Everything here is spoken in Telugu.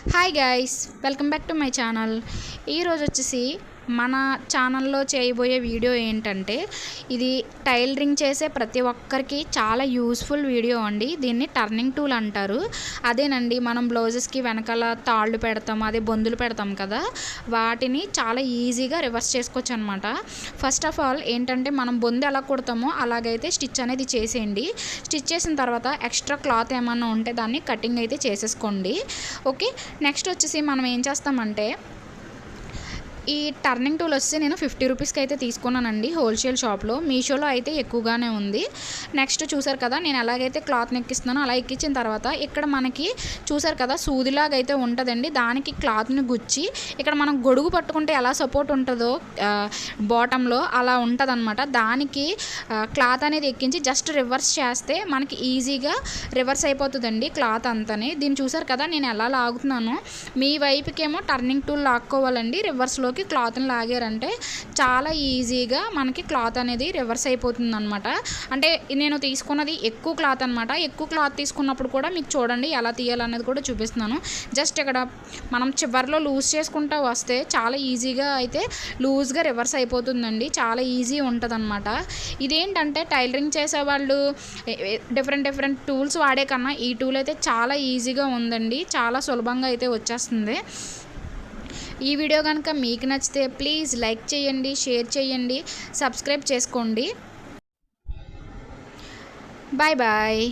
Hi guys welcome back to my channel ఈరోజు వచ్చేసి మన ఛానల్లో చేయబోయే వీడియో ఏంటంటే ఇది టైలరింగ్ చేసే ప్రతి ఒక్కరికి చాలా యూస్ఫుల్ వీడియో అండి. దీన్ని టర్నింగ్ టూల్ అంటారు. అదేనండి మనం బ్లౌజెస్కి వెనకాల తాళ్ళు పెడతాం అదే బొందులు పెడతాం కదా వాటిని చాలా ఈజీగా రివర్స్ చేసుకోవచ్చు అనమాట ఫస్ట్ ఆఫ్ ఆల్ ఏంటంటే మనం బొందు ఎలా కుడతామో అలాగైతే స్టిచ్ అనేది చేసేయండి. స్టిచ్ చేసిన తర్వాత ఎక్స్ట్రా క్లాత్ ఏమన్నా ఉంటే దాన్ని కటింగ్ అయితే చేసేసుకోండి. ఓకే నెక్స్ట్ వచ్చేసి మనం ఏం చేస్తామంటే ఈ టర్నింగ్ టూల్ వచ్చి నేను ఫిఫ్టీ రూపీస్కి అయితే తీసుకున్నానండి హోల్సేల్ షాప్లో మీషోలో అయితే ఎక్కువగానే ఉంది. నెక్స్ట్ చూసారు కదా నేను ఎలాగైతే క్లాత్ ఎక్కిస్తున్నానో అలా ఎక్కించిన తర్వాత ఇక్కడ మనకి చూసారు కదా సూదిలాగా అయితే ఉంటుందండి. దానికి క్లాత్ని గుచ్చి ఇక్కడ మనం గొడుగు పట్టుకుంటే ఎలా సపోర్ట్ ఉంటుందో బాటంలో అలా ఉంటుంది దానికి క్లాత్ అనేది ఎక్కించి జస్ట్ రివర్స్ చేస్తే మనకి ఈజీగా రివర్స్ అయిపోతుందండి క్లాత్ అంతనే. దీన్ని చూసారు కదా నేను ఎలా లాగుతున్నానో. మీ వైపుకేమో టర్నింగ్ టూల్ లాక్కోవాలండి రివర్స్లోకి క్లాత్ని లాగారంటే చాలా ఈజీగా మనకి క్లాత్ అనేది రివర్స్ అయిపోతుంది అనమాట అంటే నేను తీసుకున్నది ఎక్కువ క్లాత్ అనమాట ఎక్కువ క్లాత్ తీసుకున్నప్పుడు కూడా మీకు చూడండి ఎలా తీయాలనేది కూడా చూపిస్తున్నాను. జస్ట్ ఇక్కడ మనం చివరిలో లూజ్ చేసుకుంటూ వస్తే చాలా ఈజీగా అయితే లూజ్గా రివర్స్ అయిపోతుందండి. చాలా ఈజీ ఉంటుంది అనమాట ఇదేంటంటే టైలరింగ్ చేసేవాళ్ళు డిఫరెంట్ డిఫరెంట్ టూల్స్ వాడే కన్నా ఈ టూల్ అయితే చాలా ఈజీగా ఉందండి. చాలా సులభంగా అయితే వచ్చేస్తుంది. ఈ వీడియో కనుక మీకు నచ్చితే ప్లీజ్ లైక్ చేయండి షేర్ చేయండి సబ్స్క్రైబ్ చేసుకోండి. Bye bye.